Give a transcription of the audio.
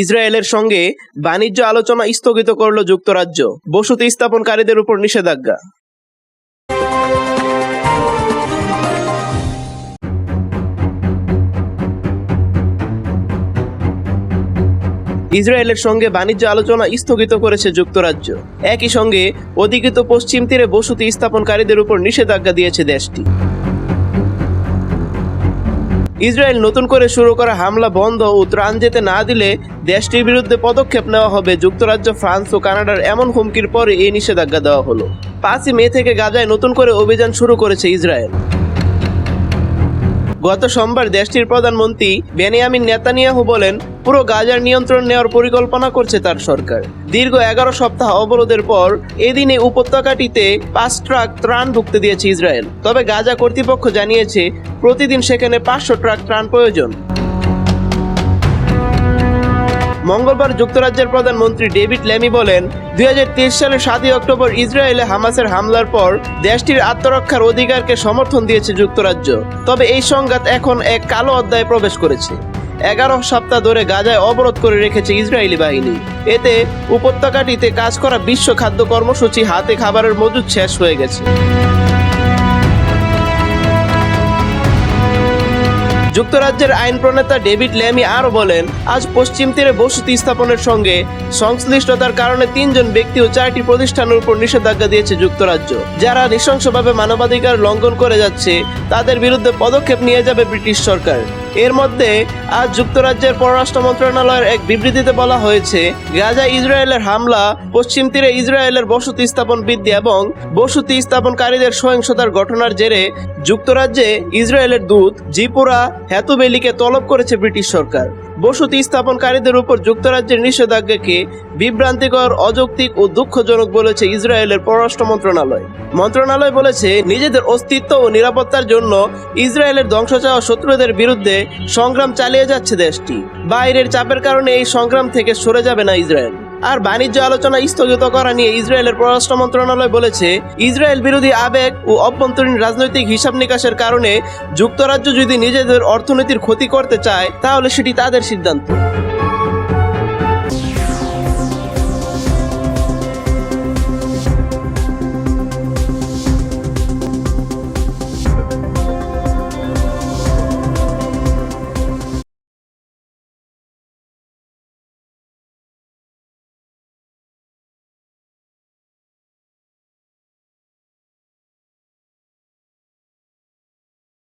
ইসরায়েলের সঙ্গে বাণিজ্য আলোচনা স্থগিত করল যুক্তরাজ্য। বসতি স্থাপনকারীদের উপর নিষেধাজ্ঞা। ইসরায়েলের সঙ্গে বাণিজ্য আলোচনা স্থগিত করেছে যুক্তরাজ্য। একই সঙ্গে অধিকৃত পশ্চিম তীরে বসতি স্থাপনকারীদের উপর নিষেধাজ্ঞা দিয়েছে দেশটি। ইসরায়েল নতুন করে শুরু করা হামলা বন্ধ ও ত্রাণ যেতে না দিলে দেশটির বিরুদ্ধে পদক্ষেপ নেওয়া হবে। যুক্তরাজ্য, ফ্রান্স ও কানাডার এমন হুমকির পরে এই নিষেধাজ্ঞা দেওয়া হলো। পাঁচই মে থেকে গাজায় নতুন করে অভিযান শুরু করেছে ইসরায়েল। গত সোমবার দেশটির প্রধানমন্ত্রী বেনিয়ামিন নেতানিয়াহু বলেন, পুরো গাজার নিয়ন্ত্রণ নেওয়ার পরিকল্পনা করছে তার সরকার। দীর্ঘ এগারো সপ্তাহ অবরোধের পর এদিনে উপত্যকাটিতে পাঁচ ট্রাক ত্রাণ ঢুকতে দিয়েছে ইসরায়েল। তবে গাজা কর্তৃপক্ষ জানিয়েছে, প্রতিদিন সেখানে পাঁচশো ট্রাক ত্রাণ প্রয়োজন। মঙ্গলবার যুক্তরাজ্যের প্রধানমন্ত্রী ডেভিড ল্যামি বলেন, দুই হাজার তেইশ সালের সাতই অক্টোবর ইসরায়েলে হামাসের হামলার পর দেশটির আত্মরক্ষার অধিকারকে সমর্থন দিয়েছে যুক্তরাজ্য। তবে এই সংঘাত এখন এক কালো অধ্যায়ে প্রবেশ করেছে। এগারো সপ্তাহ ধরে গাজায় অবরোধ করে রেখেছে ইসরায়েলি বাহিনী। এতে উপত্যকাটিতে কাজ করা বিশ্ব খাদ্য কর্মসূচি হাতে খাবারের মজুদ শেষ হয়ে গেছে। যুক্তরাজ্যের আইন প্রণেতা ডেভিড ল্যামি আরও বলেন, আজ পশ্চিম তীরে বসতি স্থাপনের সঙ্গে সংশ্লিষ্টতার কারণে তিনজন ব্যক্তি ও চারটি প্রতিষ্ঠানের উপর নিষেধাজ্ঞা দিয়েছে যুক্তরাজ্য। যারা নৃশংসভাবে মানবাধিকার লঙ্ঘন করে যাচ্ছে, তাদের বিরুদ্ধে পদক্ষেপ নিয়ে যাবে ব্রিটিশ সরকার। এর মধ্যে আজ যুক্তরাজ্যের পররাষ্ট্র মন্ত্রণালয়ের এক বিবৃতিতে বলা হয়েছে, গাজা ইসরায়েলের হামলা, পশ্চিম তীরে ইসরায়েলের বসতি স্থাপন বৃদ্ধি এবং বসতি স্থাপনকারীদের সহিংসতার ঘটনার জেরে যুক্তরাজ্যে ইসরায়েলের দূত জিপুরা হ্যাতুবেলিকে তলব করেছে ব্রিটিশ সরকার। বসতি স্থাপনকারীদের উপর যুক্তরাজ্যের নিষেধাজ্ঞাকে বিভ্রান্তিকর, অযৌক্তিক ও দুঃখজনক বলেছে ইসরায়েলের পররাষ্ট্র মন্ত্রণালয়। মন্ত্রণালয় বলেছে, নিজেদের অস্তিত্ব ও নিরাপত্তার জন্য ইসরায়েলের ধ্বংস চাওয়া শত্রুদের বিরুদ্ধে সংগ্রাম চালিয়ে যাচ্ছে দেশটি। বাইরের চাপের কারণে এই সংগ্রাম থেকে সরে যাবে না ইসরায়েল। আর বাণিজ্য আলোচনা স্থগিত করা নিয়ে ইসরায়েলের পররাষ্ট্র মন্ত্রণালয় বলেছে, ইসরায়েল বিরোধী আবেগ ও অভ্যন্তরীণ রাজনৈতিক হিসাব নিকাশের কারণে যুক্তরাজ্য যদি নিজেদের অর্থনীতির ক্ষতি করতে চায়, তাহলে সেটি তাদের সিদ্ধান্ত।